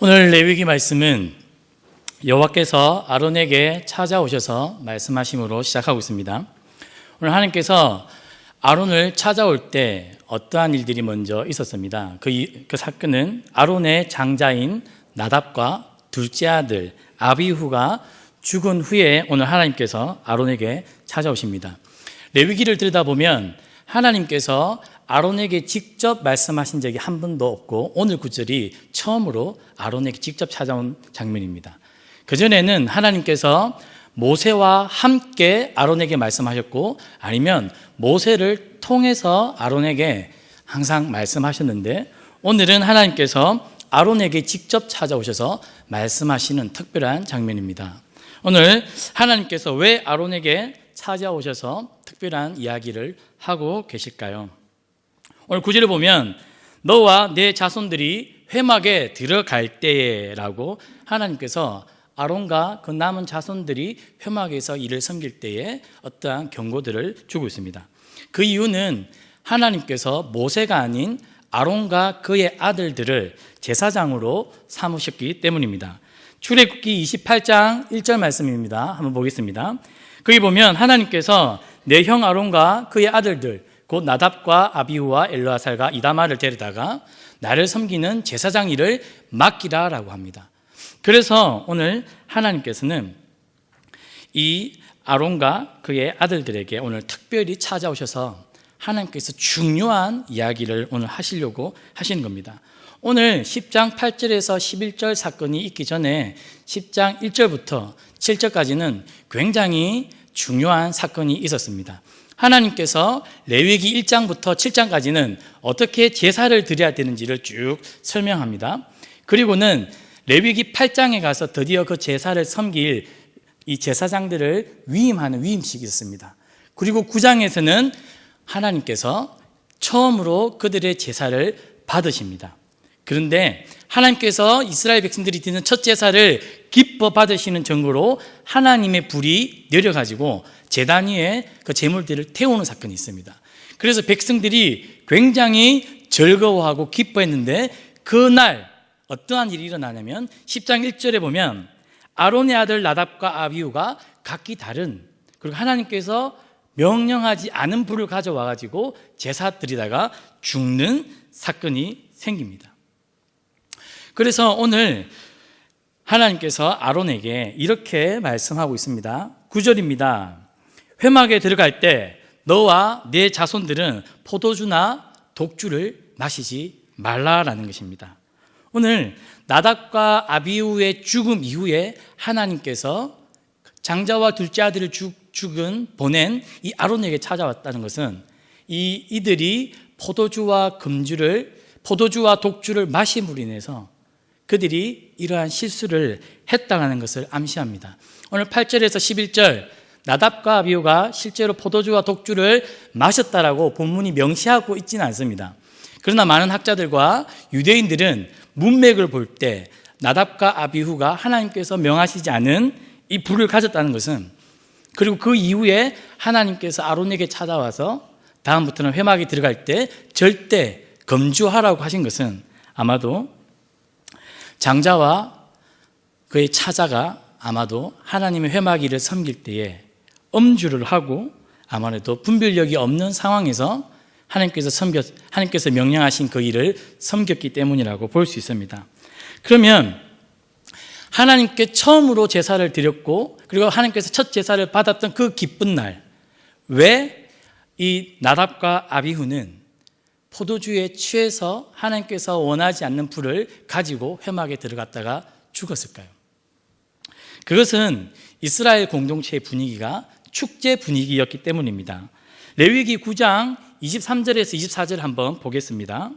오늘 레위기 말씀은 여호와께서 아론에게 찾아오셔서 말씀하심으로 시작하고 있습니다. 오늘 하나님께서 아론을 찾아올 때 어떠한 일들이 먼저 있었습니다. 그, 이- 그 사건은 아론의 장자인 나답과 둘째 아들 아비후가 죽은 후에 오늘 하나님께서 아론에게 찾아오십니다. 레위기를 들여다보면 하나님께서 아론에게 직접 말씀하신 적이 한 번도 없고 오늘 구절이 처음으로 아론에게 직접 찾아온 장면입니다. 그전에는 하나님께서 모세와 함께 아론에게 말씀하셨고 아니면 모세를 통해서 아론에게 항상 말씀하셨는데 오늘은 하나님께서 아론에게 직접 찾아오셔서 말씀하시는 특별한 장면입니다. 오늘 하나님께서 왜 아론에게 찾아오셔서 특별한 이야기를 하고 계실까요? 오늘 구절을 보면 너와 내 자손들이 회막에 들어갈 때에라고 하나님께서 아론과 그 남은 자손들이 회막에서 일을 섬길 때에 어떠한 경고들을 주고 있습니다. 그 이유는 하나님께서 모세가 아닌 아론과 그의 아들들을 제사장으로 삼으셨기 때문입니다. 출애굽기 28장 1절 말씀입니다. 한번 보겠습니다. 거기 보면 하나님께서 내 형 아론과 그의 아들들 곧 나답과 아비후와 엘르아살과 이다마를 데려다가 나를 섬기는 제사장 일을 맡기라라고 합니다. 그래서 오늘 하나님께서는 이 아론과 그의 아들들에게 오늘 특별히 찾아오셔서 하나님께서 중요한 이야기를 오늘 하시려고 하시는 겁니다. 오늘 10장 8절에서 11절 사건이 있기 전에 10장 1절부터 7절까지는 굉장히 중요한 사건이 있었습니다. 하나님께서 레위기 1장부터 7장까지는 어떻게 제사를 드려야 되는지를 쭉 설명합니다. 그리고는 레위기 8장에 가서 드디어 그 제사를 섬길 이 제사장들을 위임하는 위임식이 있었습니다. 그리고 9장에서는 하나님께서 처음으로 그들의 제사를 받으십니다. 그런데 하나님께서 이스라엘 백성들이 드리는 첫 제사를 기뻐 받으시는 증거로 하나님의 불이 내려가지고 제단 위에 그 제물들을 태우는 사건이 있습니다. 그래서 백성들이 굉장히 즐거워하고 기뻐했는데 그날 어떠한 일이 일어나냐면 10장 1절에 보면 아론의 아들 나답과 아비우가 각기 다른 그리고 하나님께서 명령하지 않은 불을 가져와 가지고 제사 드리다가 죽는 사건이 생깁니다. 그래서 오늘 하나님께서 아론에게 이렇게 말씀하고 있습니다. 9절입니다. 회막에 들어갈 때 너와 내 자손들은 포도주나 독주를 마시지 말라라는 것입니다. 오늘 나답과 아비우의 죽음 이후에 하나님께서 장자와 둘째 아들을 죽, 죽은 보낸 이 아론에게 찾아왔다는 것은 이 이들이 포도주와 금주를 포도주와 독주를 마심으로 인해서 그들이 이러한 실수를 했다는 것을 암시합니다. 오늘 8절에서 11절 나답과 아비우가 실제로 포도주와 독주를 마셨다라고 본문이 명시하고 있지는 않습니다. 그러나 많은 학자들과 유대인들은 문맥을 볼 때 나답과 아비후가 하나님께서 명하시지 않은 이 불을 가졌다는 것은 그리고 그 이후에 하나님께서 아론에게 찾아와서 다음부터는 회막에 들어갈 때 절대 금주하라고 하신 것은 아마도 장자와 그의 차자가 아마도 하나님의 회막이를 섬길 때에 엄주를 하고 아무래도 분별력이 없는 상황에서 하나님께서 섬겼, 하나님께서 명령하신 그 일을 섬겼기 때문이라고 볼 수 있습니다. 그러면 하나님께 처음으로 제사를 드렸고 그리고 하나님께서 첫 제사를 받았던 그 기쁜 날, 왜 이 나답과 아비후는 포도주에 취해서 하나님께서 원하지 않는 불을 가지고 회막에 들어갔다가 죽었을까요? 그것은 이스라엘 공동체의 분위기가 축제 분위기였기 때문입니다. 레위기 9장 23절에서 24절 한번 보겠습니다.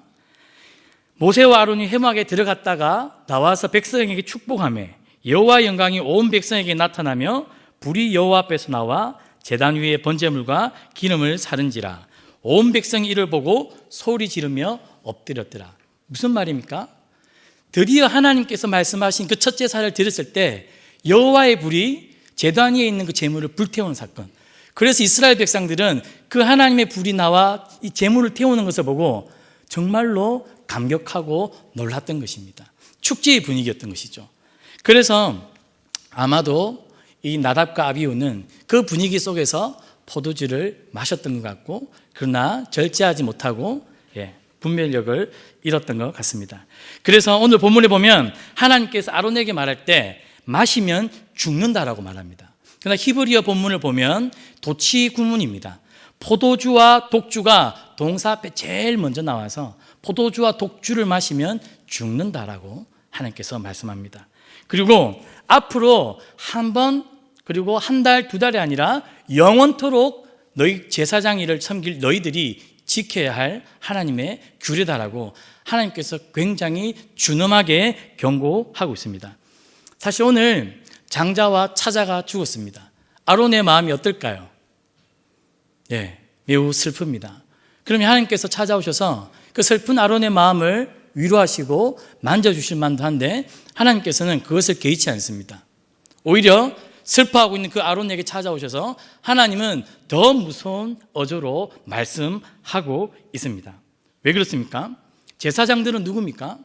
모세와 아론이 회막에 들어갔다가 나와서 백성에게 축복하며 여호와 영광이 온 백성에게 나타나며 불이 여호와 앞에서 나와 제단 위에 번제물과 기름을 사른지라 온 백성이 이를 보고 소리 지르며 엎드렸더라. 무슨 말입니까? 드디어 하나님께서 말씀하신 그첫 제사를 드렸을 때 여호와의 불이 제단 위에 있는 그 제물을 불태우는 사건. 그래서 이스라엘 백성들은 그 하나님의 불이 나와 이 제물을 태우는 것을 보고 정말로 감격하고 놀랐던 것입니다. 축제의 분위기였던 것이죠. 그래서 아마도 이 나답과 아비우는 그 분위기 속에서 포도주를 마셨던 것 같고 그러나 절제하지 못하고 예, 분별력을 잃었던 것 같습니다. 그래서 오늘 본문에 보면 하나님께서 아론에게 말할 때 마시면 죽는다라고 말합니다. 그러나 히브리어 본문을 보면 도치 구문입니다. 포도주와 독주가 동사 앞에 제일 먼저 나와서 포도주와 독주를 마시면 죽는다라고 하나님께서 말씀합니다. 그리고 앞으로 한 번 그리고 한 달, 두 달이 아니라 영원토록 너희 제사장 일을 섬길 너희들이 지켜야 할 하나님의 규례다라고 하나님께서 굉장히 준엄하게 경고하고 있습니다. 사실 오늘 장자와 차자가 죽었습니다. 아론의 마음이 어떨까요? 예, 매우 슬픕니다. 그러면 하나님께서 찾아오셔서 그 슬픈 아론의 마음을 위로하시고 만져주실 만도 한데 하나님께서는 그것을 개의치 않습니다. 오히려 슬퍼하고 있는 그 아론에게 찾아오셔서 하나님은 더 무서운 어조로 말씀하고 있습니다. 왜 그렇습니까? 제사장들은 누굽니까?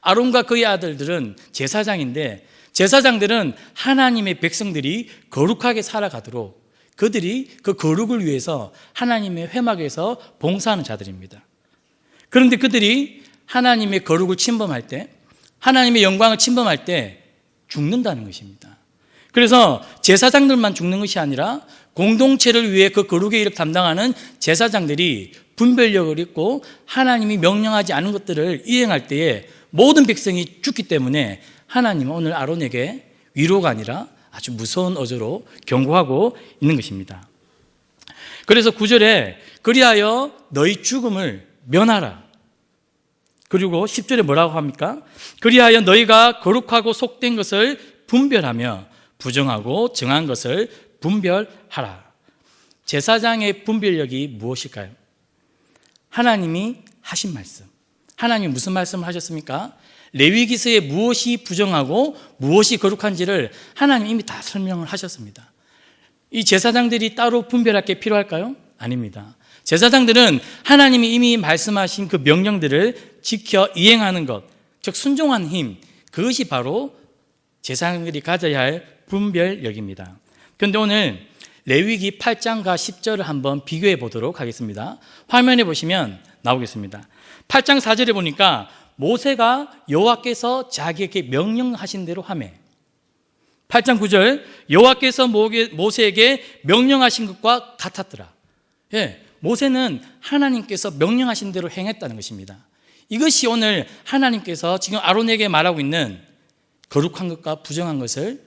아론과 그의 아들들은 제사장인데 제사장들은 하나님의 백성들이 거룩하게 살아가도록 그들이 그 거룩을 위해서 하나님의 회막에서 봉사하는 자들입니다. 그런데 그들이 하나님의 거룩을 침범할 때, 하나님의 영광을 침범할 때 죽는다는 것입니다. 그래서 제사장들만 죽는 것이 아니라 공동체를 위해 그 거룩의 일을 담당하는 제사장들이 분별력을 잃고 하나님이 명령하지 않은 것들을 이행할 때에 모든 백성이 죽기 때문에 하나님은 오늘 아론에게 위로가 아니라 아주 무서운 어조로 경고하고 있는 것입니다. 그래서 구절에 그리하여 너희 죽음을 면하라. 그리고 10절에 뭐라고 합니까? 그리하여 너희가 거룩하고 속된 것을 분별하며 부정하고 정한 것을 분별하라. 제사장의 분별력이 무엇일까요? 하나님이 하신 말씀. 하나님이 무슨 말씀을 하셨습니까? 레위기서에 무엇이 부정하고 무엇이 거룩한지를 하나님 이미 다 설명을 하셨습니다. 이 제사장들이 따로 분별할 게 필요할까요? 아닙니다. 제사장들은 하나님이 이미 말씀하신 그 명령들을 지켜 이행하는 것, 즉 순종한 힘, 그것이 바로 제사장들이 가져야 할 분별력입니다. 그런데 오늘 레위기 8장과 10절을 한번 비교해 보도록 하겠습니다. 화면에 보시면 나오겠습니다. 8장 4절에 보니까 모세가 여호와께서 자기에게 명령하신 대로 하매 8장 9절 여호와께서 모세에게 명령하신 것과 같았더라. 예, 모세는 하나님께서 명령하신 대로 행했다는 것입니다. 이것이 오늘 하나님께서 지금 아론에게 말하고 있는 거룩한 것과 부정한 것을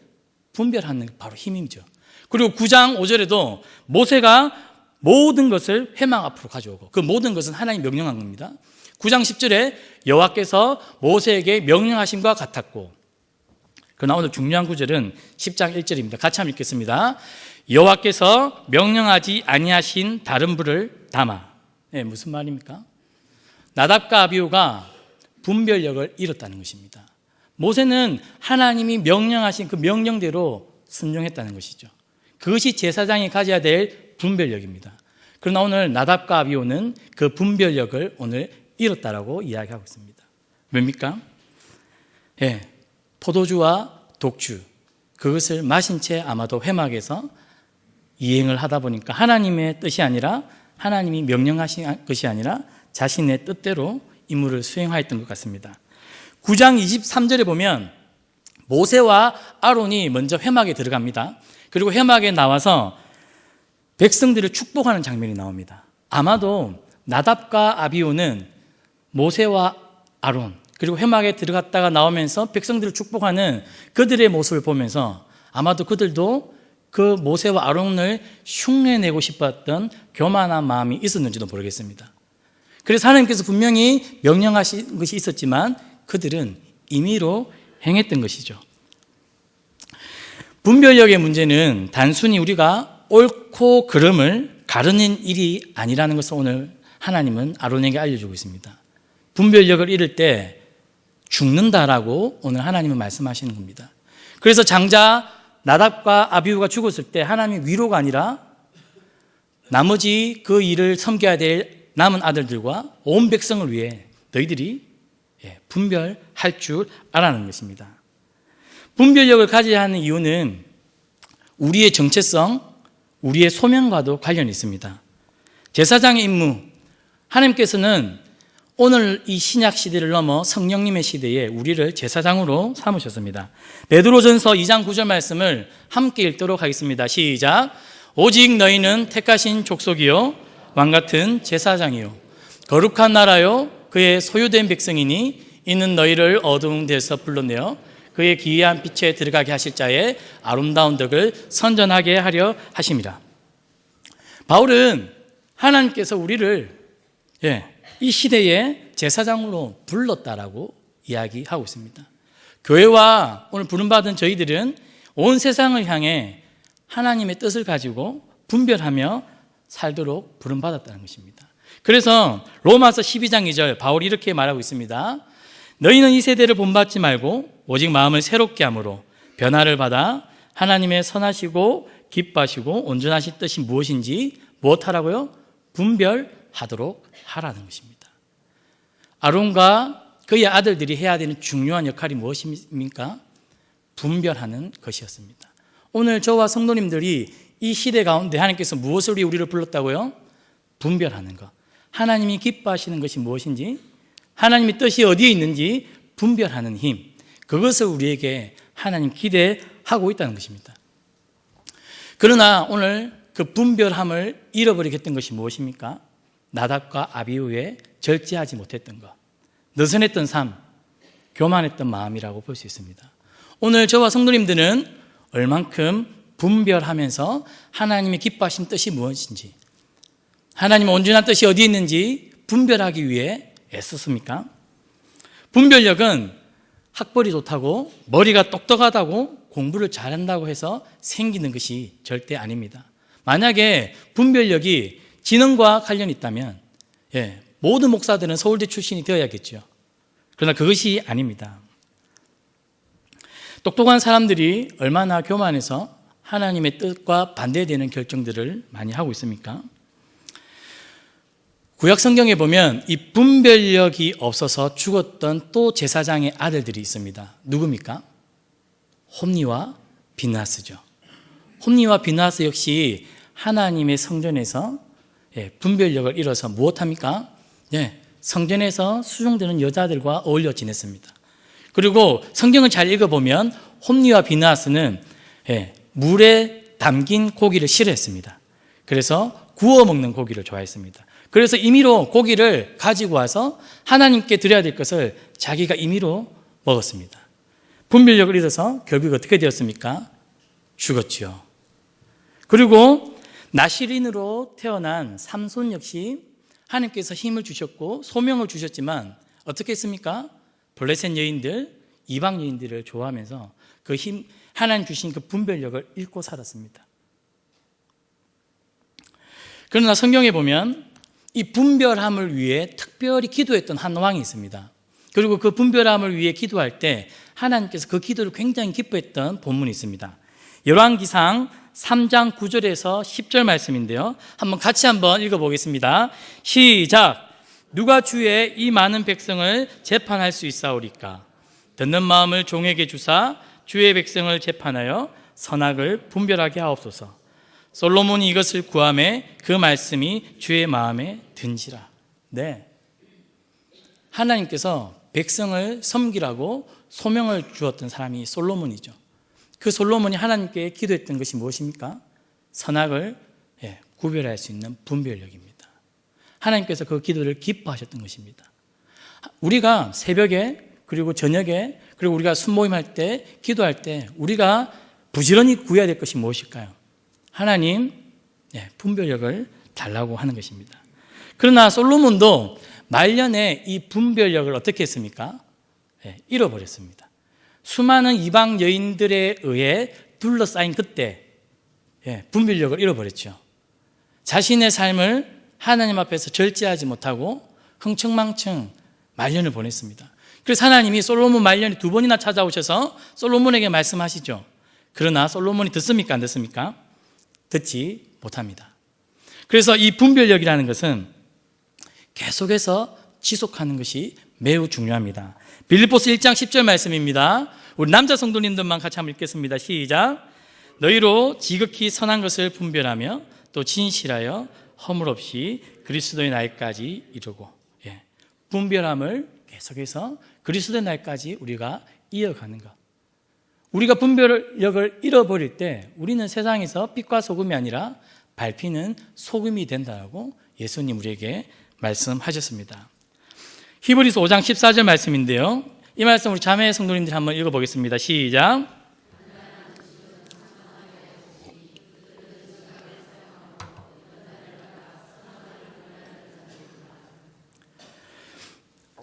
분별하는 바로 힘이죠. 그리고 9장 5절에도 모세가 모든 것을 회망 앞으로 가져오고 그 모든 것은 하나님 명령한 겁니다. 9장 10절에 여호와께서 모세에게 명령하신 것 같았고 그러나 오늘 중요한 구절은 10장 1절입니다. 같이 한번 읽겠습니다. 여호와께서 명령하지 아니하신 다른 불을 담아. 네, 무슨 말입니까? 나답과 아비우가 분별력을 잃었다는 것입니다. 모세는 하나님이 명령하신 그 명령대로 순종했다는 것이죠. 그것이 제사장이 가져야 될 분별력입니다. 그러나 오늘 나답과 아비오는 그 분별력을 오늘 잃었다라고 이야기하고 있습니다. 뭡니까? 예, 포도주와 독주 그것을 마신 채 아마도 회막에서 이행을 하다 보니까 하나님의 뜻이 아니라 하나님이 명령하신 것이 아니라 자신의 뜻대로 임무를 수행하였던 것 같습니다. 9장 23절에 보면 모세와 아론이 먼저 회막에 들어갑니다. 그리고 회막에 나와서 백성들을 축복하는 장면이 나옵니다. 아마도 나답과 아비오는 모세와 아론 그리고 회막에 들어갔다가 나오면서 백성들을 축복하는 그들의 모습을 보면서 아마도 그들도 그 모세와 아론을 흉내내고 싶었던 교만한 마음이 있었는지도 모르겠습니다. 그래서 하나님께서 분명히 명령하신 것이 있었지만 그들은 임의로 행했던 것이죠. 분별력의 문제는 단순히 우리가 옳고 그름을 가르는 일이 아니라는 것을 오늘 하나님은 아론에게 알려주고 있습니다. 분별력을 잃을 때 죽는다라고 오늘 하나님은 말씀하시는 겁니다. 그래서 장자 나답과 아비우가 죽었을 때 하나님의 위로가 아니라 나머지 그 일을 섬겨야 될 남은 아들들과 온 백성을 위해 너희들이 예, 분별할 줄 알아는 것입니다. 분별력을 가져야 하는 이유는 우리의 정체성, 우리의 소명과도 관련이 있습니다. 제사장의 임무, 하나님께서는 오늘 이 신약 시대를 넘어 성령님의 시대에 우리를 제사장으로 삼으셨습니다. 베드로전서 2장 9절 말씀을 함께 읽도록 하겠습니다. 시작. 오직 너희는 택하신 족속이요 왕 같은 제사장이요 거룩한 나라요 그의 소유된 백성이니 이는 너희를 어두운 데서 불러내어 그의 기이한 빛에 들어가게 하실 자의 아름다운 덕을 선전하게 하려 하심이라. 바울은 하나님께서 우리를 예, 이 시대에 제사장으로 불렀다라고 이야기하고 있습니다. 교회와 오늘 부름받은 저희들은 온 세상을 향해 하나님의 뜻을 가지고 분별하며 살도록 부름받았다는 것입니다. 그래서 로마서 12장 2절 바울이 이렇게 말하고 있습니다. 너희는 이 세대를 본받지 말고 오직 마음을 새롭게 함으로 변화를 받아 하나님의 선하시고 기뻐하시고 온전하신 뜻이 무엇인지 무엇하라고요? 분별 하도록 하라는 것입니다. 아론과 그의 아들들이 해야 되는 중요한 역할이 무엇입니까? 분별하는 것이었습니다. 오늘 저와 성도님들이 이 시대 가운데 하나님께서 무엇을 위해 우리를 불렀다고요? 분별하는 것. 하나님이 기뻐하시는 것이 무엇인지, 하나님의 뜻이 어디에 있는지 분별하는 힘. 그것을 우리에게 하나님 기대하고 있다는 것입니다. 그러나 오늘 그 분별함을 잃어버리게 했던 것이 무엇입니까? 나답과 아비우에 절제하지 못했던 것. 느슨했던 삶, 교만했던 마음이라고 볼 수 있습니다. 오늘 저와 성도님들은 얼만큼 분별하면서 하나님의 기뻐하신 뜻이 무엇인지, 하나님의 온전한 뜻이 어디 있는지 분별하기 위해 애썼습니까? 분별력은 학벌이 좋다고 머리가 똑똑하다고 공부를 잘한다고 해서 생기는 것이 절대 아닙니다. 만약에 분별력이 지능과 관련이 있다면 예, 모든 목사들은 서울대 출신이 되어야겠죠. 그러나 그것이 아닙니다. 똑똑한 사람들이 얼마나 교만해서 하나님의 뜻과 반대되는 결정들을 많이 하고 있습니까? 구약 성경에 보면 이 분별력이 없어서 죽었던 또 제사장의 아들들이 있습니다. 누굽니까? 홈니와 비나스죠. 홈니와 비나스 역시 하나님의 성전에서 예, 분별력을 잃어서 무엇합니까? 예, 성전에서 수종되는 여자들과 어울려 지냈습니다. 그리고 성경을 잘 읽어보면 홈니와 비나스는 예, 물에 담긴 고기를 싫어했습니다. 그래서 구워 먹는 고기를 좋아했습니다. 그래서 임의로 고기를 가지고 와서 하나님께 드려야 될 것을 자기가 임의로 먹었습니다. 분별력을 잃어서 결국 어떻게 되었습니까? 죽었지요. 그리고 나시린으로 태어난 삼손 역시 하나님께서 힘을 주셨고 소명을 주셨지만 어떻게 했습니까? 블레셋 여인들, 이방 여인들을 좋아하면서 그 힘, 하나님 주신 그 분별력을 잃고 살았습니다. 그러나 성경에 보면 이 분별함을 위해 특별히 기도했던 한 왕이 있습니다. 그리고 그 분별함을 위해 기도할 때 하나님께서 그 기도를 굉장히 기뻐했던 본문이 있습니다. 열왕기상 3장 9절에서 10절 말씀인데요. 한번 같이 한번 읽어보겠습니다. 시작. 누가 주의 이 많은 백성을 재판할 수 있사오리까? 듣는 마음을 종에게 주사 주의 백성을 재판하여 선악을 분별하게 하옵소서. 솔로몬이 이것을 구함에 그 말씀이 주의 마음에 든지라. 네. 하나님께서 백성을 섬기라고 소명을 주었던 사람이 솔로몬이죠. 그 솔로몬이 하나님께 기도했던 것이 무엇입니까? 선악을 예, 구별할 수 있는 분별력입니다. 하나님께서 그 기도를 기뻐하셨던 것입니다. 우리가 새벽에 그리고 저녁에 그리고 우리가 순모임할 때 기도할 때 우리가 부지런히 구해야 될 것이 무엇일까요? 하나님 예, 분별력을 달라고 하는 것입니다. 그러나 솔로몬도 말년에 이 분별력을 어떻게 했습니까? 예, 잃어버렸습니다. 수많은 이방 여인들에 의해 둘러싸인 그때 예, 분별력을 잃어버렸죠. 자신의 삶을 하나님 앞에서 절제하지 못하고 흥청망청 말년을 보냈습니다. 그래서 하나님이 솔로몬 말년이 두 번이나 찾아오셔서 솔로몬에게 말씀하시죠. 그러나 솔로몬이 듣습니까? 안 듣습니까? 듣지 못합니다. 그래서 이 분별력이라는 것은 계속해서 지속하는 것이 매우 중요합니다. 빌립보스 1장 10절 말씀입니다. 우리 남자 성도님들만 같이 한번 읽겠습니다. 시작. 너희로 지극히 선한 것을 분별하며 또 진실하여 허물 없이 그리스도의 날까지 이루고 예. 분별함을 계속해서 그리스도의 날까지 우리가 이어가는 것. 우리가 분별력을 잃어버릴 때 우리는 세상에서 빛과 소금이 아니라 밟히는 소금이 된다고 예수님 우리에게 말씀하셨습니다. 히브리서 5장 14절 말씀인데요. 이 말씀 우리 자매 성도님들 한번 읽어보겠습니다. 시작.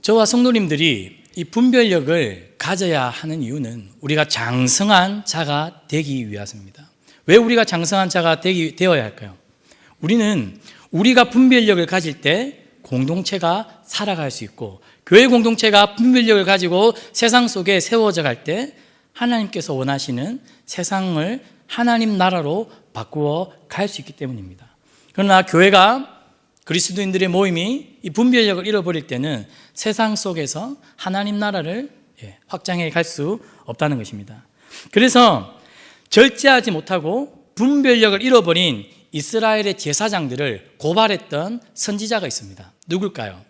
저와 성도님들이 이 분별력을 가져야 하는 이유는 우리가 장성한 자가 되기 위해서입니다. 왜 우리가 장성한 자가 되기, 되어야 할까요? 우리는 우리가 분별력을 가질 때 공동체가 살아갈 수 있고 교회 공동체가 분별력을 가지고 세상 속에 세워져 갈 때 하나님께서 원하시는 세상을 하나님 나라로 바꾸어 갈 수 있기 때문입니다. 그러나 교회가 그리스도인들의 모임이 이 분별력을 잃어버릴 때는 세상 속에서 하나님 나라를 예, 확장해 갈 수 없다는 것입니다. 그래서 절제하지 못하고 분별력을 잃어버린 이스라엘의 제사장들을 고발했던 선지자가 있습니다. 누굴까요?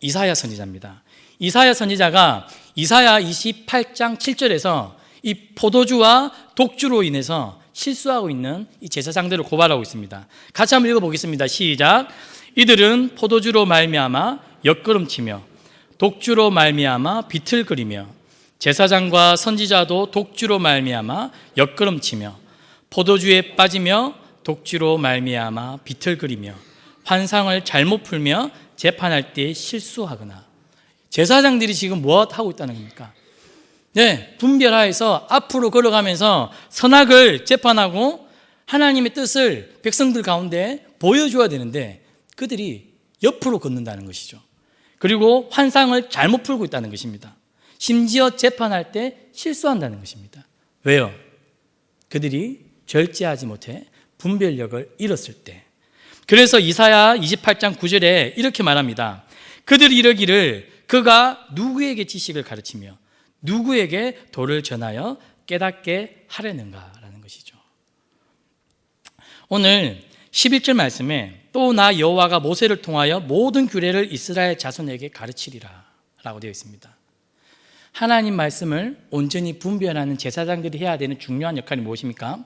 이사야 선지자입니다. 이사야 선지자가 이사야 28장 7절에서 이 포도주와 독주로 인해서 실수하고 있는 이 제사장들을 고발하고 있습니다. 같이 한번 읽어보겠습니다. 시작. 이들은 포도주로 말미암아 옆걸음치며 독주로 말미암아 비틀거리며 제사장과 선지자도 독주로 말미암아 옆걸음치며 포도주에 빠지며 독주로 말미암아 비틀거리며 환상을 잘못 풀며 재판할 때 실수하거나 제사장들이 지금 무엇 하고 있다는 겁니까? 네, 분별하여서 앞으로 걸어가면서 선악을 재판하고 하나님의 뜻을 백성들 가운데 보여줘야 되는데 그들이 옆으로 걷는다는 것이죠. 그리고 환상을 잘못 풀고 있다는 것입니다. 심지어 재판할 때 실수한다는 것입니다. 왜요? 그들이 절제하지 못해 분별력을 잃었을 때. 그래서 이사야 28장 9절에 이렇게 말합니다. 그들이 이러기를 그가 누구에게 지식을 가르치며 누구에게 도를 전하여 깨닫게 하려는가라는 것이죠. 오늘 11절 말씀에 또 나 여호와가 모세를 통하여 모든 규례를 이스라엘 자손에게 가르치리라 라고 되어 있습니다. 하나님 말씀을 온전히 분별하는 제사장들이 해야 되는 중요한 역할이 무엇입니까?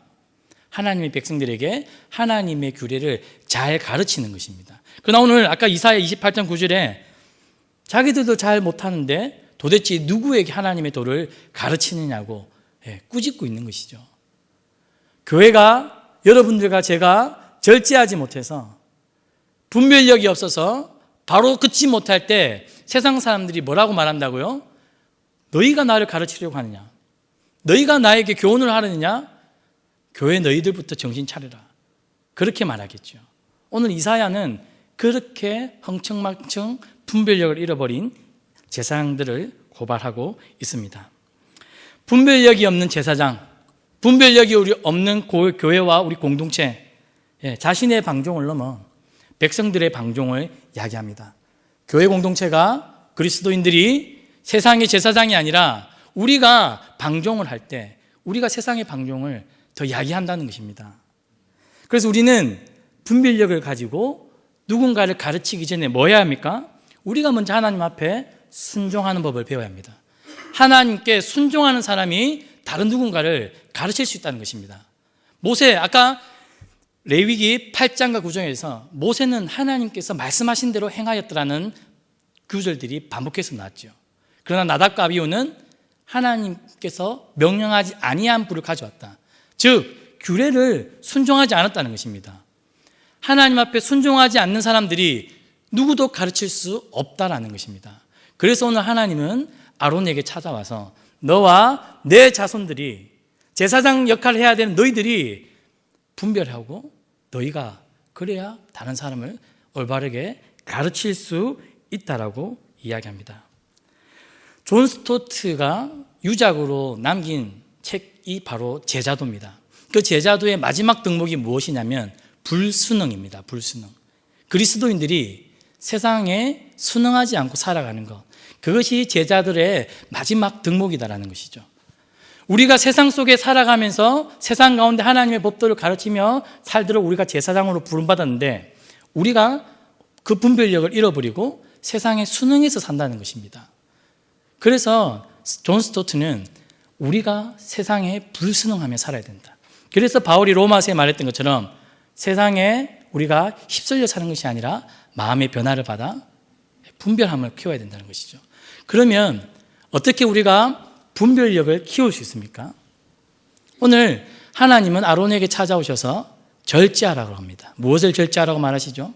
하나님의 백성들에게 하나님의 규례를 잘 가르치는 것입니다. 그러나 오늘 아까 이사야 28장 9절에 자기들도 잘 못하는데 도대체 누구에게 하나님의 도를 가르치느냐고 예, 꾸짖고 있는 것이죠. 교회가 여러분들과 제가 절제하지 못해서 분별력이 없어서 바로 긋지 못할 때 세상 사람들이 뭐라고 말한다고요? 너희가 나를 가르치려고 하느냐? 너희가 나에게 교훈을 하느냐? 교회 너희들부터 정신 차려라. 그렇게 말하겠죠. 오늘 이사야는 그렇게 흥청망청 분별력을 잃어버린 제사장들을 고발하고 있습니다. 분별력이 없는 제사장, 분별력이 우리 없는 교회와 우리 공동체, 예, 자신의 방종을 넘어 백성들의 방종을 야기합니다. 교회 공동체가 그리스도인들이 세상의 제사장이 아니라 우리가 방종을 할 때 우리가 세상의 방종을 더 야기한다는 것입니다. 그래서 우리는 분별력을 가지고 누군가를 가르치기 전에 뭐 해야 합니까? 우리가 먼저 하나님 앞에 순종하는 법을 배워야 합니다. 하나님께 순종하는 사람이 다른 누군가를 가르칠 수 있다는 것입니다. 모세, 아까 레위기 8장과 9장에서 모세는 하나님께서 말씀하신 대로 행하였더라는 구절들이 반복해서 나왔죠. 그러나 나답과 아비오는 하나님께서 명령하지 아니한 불을 가져왔다. 즉 규례를 순종하지 않았다는 것입니다. 하나님 앞에 순종하지 않는 사람들이 누구도 가르칠 수 없다라는 것입니다. 그래서 오늘 하나님은 아론에게 찾아와서 너와 내 자손들이 제사장 역할을 해야 되는 너희들이 분별하고 너희가 그래야 다른 사람을 올바르게 가르칠 수 있다라고 이야기합니다. 존 스토트가 유작으로 남긴 책이 바로 제자도입니다. 그 제자도의 마지막 덕목이 무엇이냐면 불순응입니다. 불순응. 그리스도인들이 세상에 순응하지 않고 살아가는 것. 그것이 제자들의 마지막 덕목이다라는 것이죠. 우리가 세상 속에 살아가면서 세상 가운데 하나님의 법도를 가르치며 살도록 우리가 제사장으로 부름받았는데 우리가 그 분별력을 잃어버리고 세상에 순응해서 산다는 것입니다. 그래서 존 스토트는 우리가 세상에 불순응하며 살아야 된다. 그래서 바울이 로마서에 말했던 것처럼 세상에 우리가 휩쓸려 사는 것이 아니라 마음의 변화를 받아 분별함을 키워야 된다는 것이죠. 그러면 어떻게 우리가 분별력을 키울 수 있습니까? 오늘 하나님은 아론에게 찾아오셔서 절제하라고 합니다. 무엇을 절제하라고 말하시죠?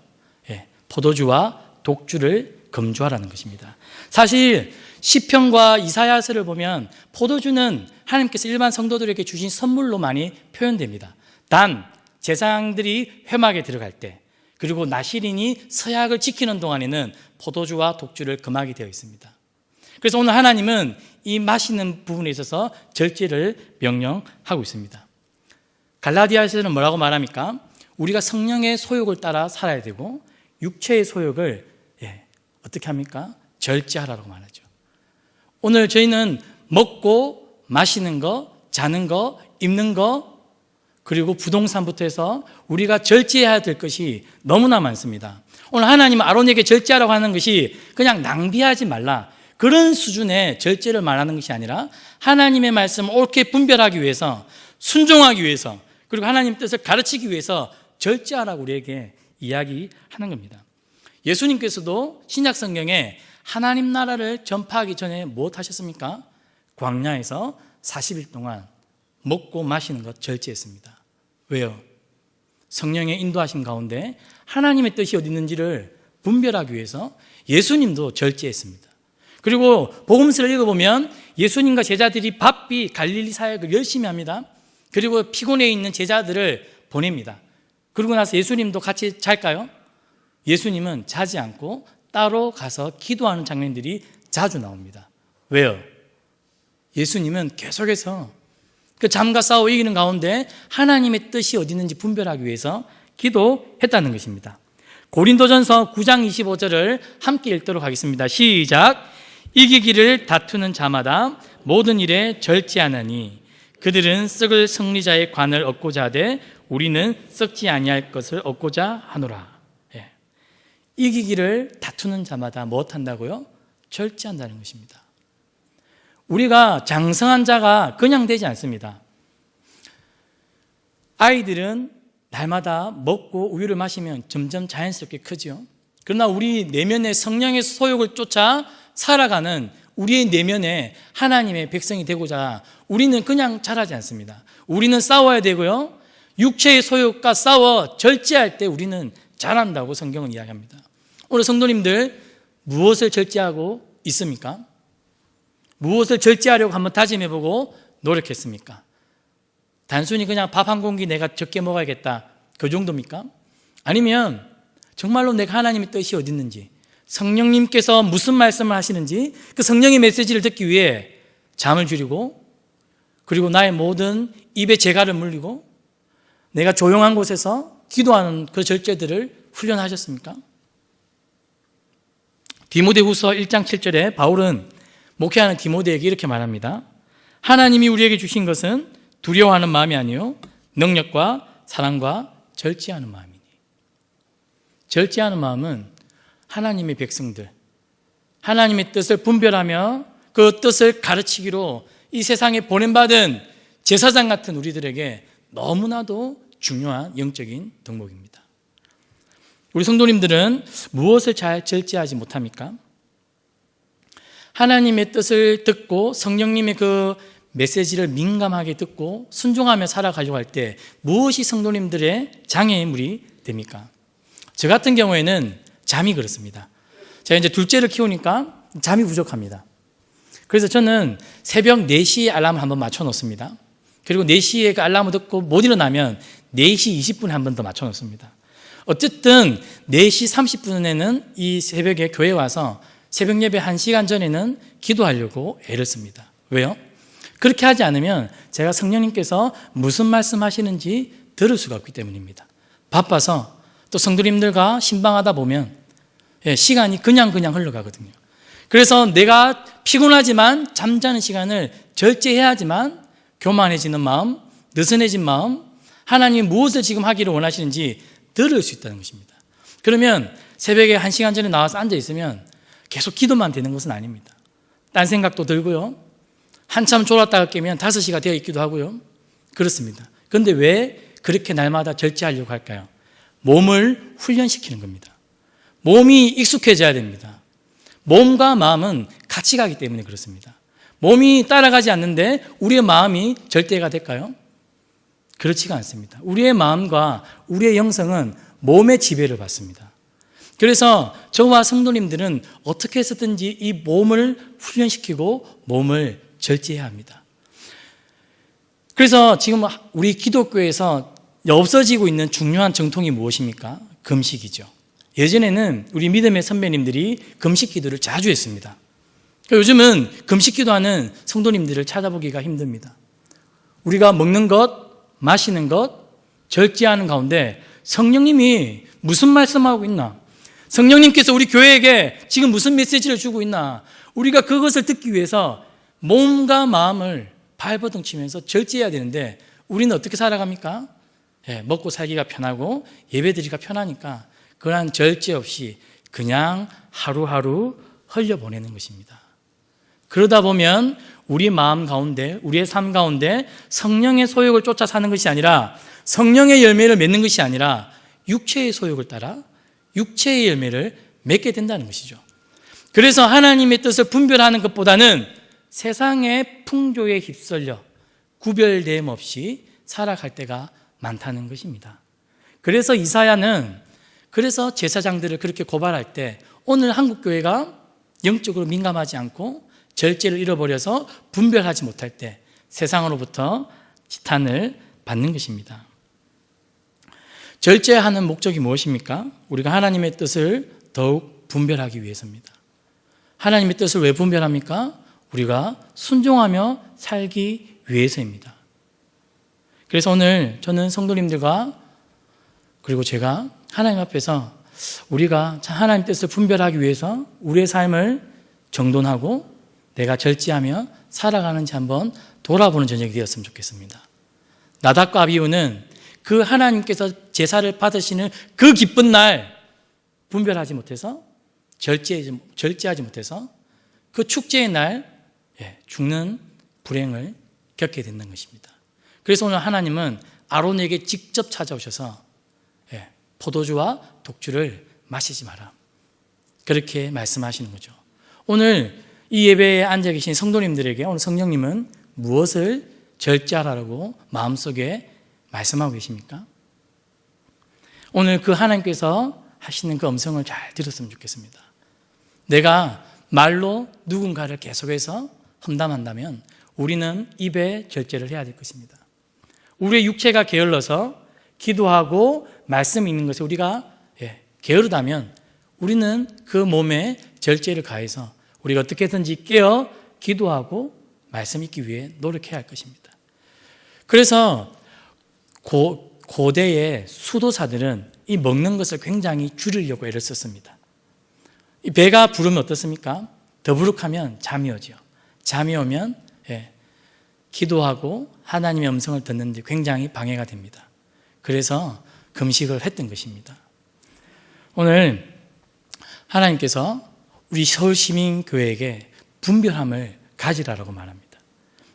예, 포도주와 독주를 금주하라는 것입니다. 사실 시편과 이사야서를 보면 포도주는 하나님께서 일반 성도들에게 주신 선물로 많이 표현됩니다. 단 제사장들이 회막에 들어갈 때 그리고 나시린이 서약을 지키는 동안에는 포도주와 독주를 금하게 되어 있습니다. 그래서 오늘 하나님은 이 마시는 부분에 있어서 절제를 명령하고 있습니다. 갈라디아에서는 뭐라고 말합니까? 우리가 성령의 소욕을 따라 살아야 되고 육체의 소욕을 예, 어떻게 합니까? 절제하라고 말하죠. 오늘 저희는 먹고 마시는 거, 자는 거, 입는 거, 그리고 부동산부터 해서 우리가 절제해야 될 것이 너무나 많습니다. 오늘 하나님은 아론에게 절제하라고 하는 것이 그냥 낭비하지 말라. 그런 수준의 절제를 말하는 것이 아니라 하나님의 말씀을 옳게 분별하기 위해서 순종하기 위해서 그리고 하나님 뜻을 가르치기 위해서 절제하라고 우리에게 이야기하는 겁니다. 예수님께서도 신약 성경에 하나님 나라를 전파하기 전에 무엇 하셨습니까? 광야에서 40일 동안 먹고 마시는 것 절제했습니다. 왜요? 성령의 인도하신 가운데 하나님의 뜻이 어디 있는지를 분별하기 위해서 예수님도 절제했습니다. 그리고 복음서를 읽어보면 예수님과 제자들이 바삐 갈릴리 사역을 열심히 합니다. 그리고 피곤해 있는 제자들을 보냅니다. 그러고 나서 예수님도 같이 잘까요? 예수님은 자지 않고 따로 가서 기도하는 장면들이 자주 나옵니다. 왜요? 예수님은 계속해서 그 잠과 싸워 이기는 가운데 하나님의 뜻이 어디 있는지 분별하기 위해서 기도했다는 것입니다. 고린도전서 9장 25절을 함께 읽도록 하겠습니다. 시작. 이기기를 다투는 자마다 모든 일에 절제하나니 그들은 썩을 승리자의 관을 얻고자 하되 우리는 썩지 아니할 것을 얻고자 하노라. 예. 이기기를 다투는 자마다 무엇 한다고요? 절제한다는 것입니다. 우리가 장성한 자가 그냥 되지 않습니다. 아이들은 날마다 먹고 우유를 마시면 점점 자연스럽게 크죠. 그러나 우리 내면의 성령의 소욕을 쫓아 살아가는 우리의 내면에 하나님의 백성이 되고자 우리는 그냥 자라지 않습니다. 우리는 싸워야 되고요. 육체의 소욕과 싸워 절제할 때 우리는 자란다고 성경은 이야기합니다. 오늘 성도님들 무엇을 절제하고 있습니까? 무엇을 절제하려고 한번 다짐해보고 노력했습니까? 단순히 그냥 밥 한 공기 내가 적게 먹어야겠다. 그 정도입니까? 아니면 정말로 내가 하나님의 뜻이 어디 있는지, 성령님께서 무슨 말씀을 하시는지 그 성령의 메시지를 듣기 위해 잠을 줄이고 그리고 나의 모든 입에 재갈을 물리고 내가 조용한 곳에서 기도하는 그 절제들을 훈련하셨습니까? 디모데후서 1장 7절에 바울은 목회하는 디모데에게 이렇게 말합니다. 하나님이 우리에게 주신 것은 두려워하는 마음이 아니요 능력과 사랑과 절제하는 마음이니. 절제하는 마음은 하나님의 백성들, 하나님의 뜻을 분별하며 그 뜻을 가르치기로 이 세상에 보낸받은 제사장 같은 우리들에게 너무나도 중요한 영적인 덕목입니다. 우리 성도님들은 무엇을 잘 절제하지 못합니까? 하나님의 뜻을 듣고 성령님의 그 메시지를 민감하게 듣고 순종하며 살아가려고 할 때 무엇이 성도님들의 장애물이 됩니까? 저 같은 경우에는 잠이 그렇습니다. 제가 이제 둘째를 키우니까 잠이 부족합니다. 그래서 저는 새벽 4시에 알람을 한번 맞춰 놓습니다. 그리고 4시에 그 알람을 듣고 못 일어나면 4시 20분에 한 번 더 맞춰 놓습니다. 어쨌든 4시 30분에는 이 새벽에 교회 와서 새벽 예배 1시간 전에는 기도하려고 애를 씁니다. 왜요? 그렇게 하지 않으면 제가 성령님께서 무슨 말씀 하시는지 들을 수가 없기 때문입니다. 바빠서 또 성도님들과 신방하다 보면 예, 시간이 그냥 그냥 흘러가거든요. 그래서 내가 피곤하지만 잠자는 시간을 절제해야지만 교만해지는 마음, 느슨해진 마음, 하나님 무엇을 지금 하기를 원하시는지 들을 수 있다는 것입니다. 그러면 새벽에 한 시간 전에 나와서 앉아 있으면 계속 기도만 되는 것은 아닙니다. 딴 생각도 들고요. 한참 졸았다가 깨면 5시가 되어 있기도 하고요. 그렇습니다. 그런데 왜 그렇게 날마다 절제하려고 할까요? 몸을 훈련시키는 겁니다. 몸이 익숙해져야 됩니다. 몸과 마음은 같이 가기 때문에 그렇습니다. 몸이 따라가지 않는데 우리의 마음이 절대가 될까요? 그렇지가 않습니다. 우리의 마음과 우리의 영성은 몸의 지배를 받습니다. 그래서 저와 성도님들은 어떻게 해서든지 이 몸을 훈련시키고 몸을 절제해야 합니다. 그래서 지금 우리 기독교에서 없어지고 있는 중요한 정통이 무엇입니까? 금식이죠. 예전에는 우리 믿음의 선배님들이 금식 기도를 자주 했습니다. 그러니까 요즘은 금식 기도하는 성도님들을 찾아보기가 힘듭니다. 우리가 먹는 것, 마시는 것, 절제하는 가운데 성령님이 무슨 말씀하고 있나? 성령님께서 우리 교회에게 지금 무슨 메시지를 주고 있나? 우리가 그것을 듣기 위해서 몸과 마음을 발버둥 치면서 절제해야 되는데 우리는 어떻게 살아갑니까? 예, 먹고 살기가 편하고 예배드리기가 편하니까 그러한 절제 없이 그냥 하루하루 흘려보내는 것입니다. 그러다 보면 우리 마음 가운데, 우리의 삶 가운데 성령의 소욕을 쫓아 사는 것이 아니라 성령의 열매를 맺는 것이 아니라 육체의 소욕을 따라 육체의 열매를 맺게 된다는 것이죠. 그래서 하나님의 뜻을 분별하는 것보다는 세상의 풍조에 휩쓸려 구별됨 없이 살아갈 때가 많다는 것입니다. 그래서 이사야는 그래서 제사장들을 그렇게 고발할 때 오늘 한국 교회가 영적으로 민감하지 않고 절제를 잃어버려서 분별하지 못할 때 세상으로부터 지탄을 받는 것입니다. 절제하는 목적이 무엇입니까? 우리가 하나님의 뜻을 더욱 분별하기 위해서입니다. 하나님의 뜻을 왜 분별합니까? 우리가 순종하며 살기 위해서입니다. 그래서 오늘 저는 성도님들과 그리고 제가 하나님 앞에서 우리가 하나님 뜻을 분별하기 위해서 우리의 삶을 정돈하고 내가 절제하며 살아가는지 한번 돌아보는 저녁이 되었으면 좋겠습니다. 나답과 아비우는 그 하나님께서 제사를 받으시는 그 기쁜 날 분별하지 못해서 절제하지, 절제하지 못해서 그 축제의 날 예, 죽는 불행을 겪게 된다는 것입니다. 그래서 오늘 하나님은 아론에게 직접 찾아오셔서 예, 포도주와 독주를 마시지 마라. 그렇게 말씀하시는 거죠. 오늘 이 예배에 앉아 계신 성도님들에게 오늘 성령님은 무엇을 절제하라고 마음속에 말씀하고 계십니까? 오늘 그 하나님께서 하시는 그 음성을 잘 들었으면 좋겠습니다. 내가 말로 누군가를 계속해서 험담한다면 우리는 입에 절제를 해야 될 것입니다. 우리의 육체가 게을러서 기도하고 말씀 읽는 것에 우리가 예, 게으르다면 우리는 그 몸에 절제를 가해서 우리가 어떻게든지 깨어 기도하고 말씀 읽기 위해 노력해야 할 것입니다. 그래서 고, 고대의 수도사들은 이 먹는 것을 굉장히 줄이려고 애를 썼습니다. 이 배가 부르면 어떻습니까? 더부룩하면 잠이 오죠. 잠이 오면 예, 기도하고 하나님의 음성을 듣는데 굉장히 방해가 됩니다. 그래서 금식을 했던 것입니다. 오늘 하나님께서 우리 서울시민교회에게 분별함을 가지라라고 말합니다.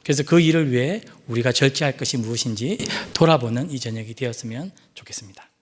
그래서 그 일을 위해 우리가 절제할 것이 무엇인지 돌아보는 이 저녁이 되었으면 좋겠습니다.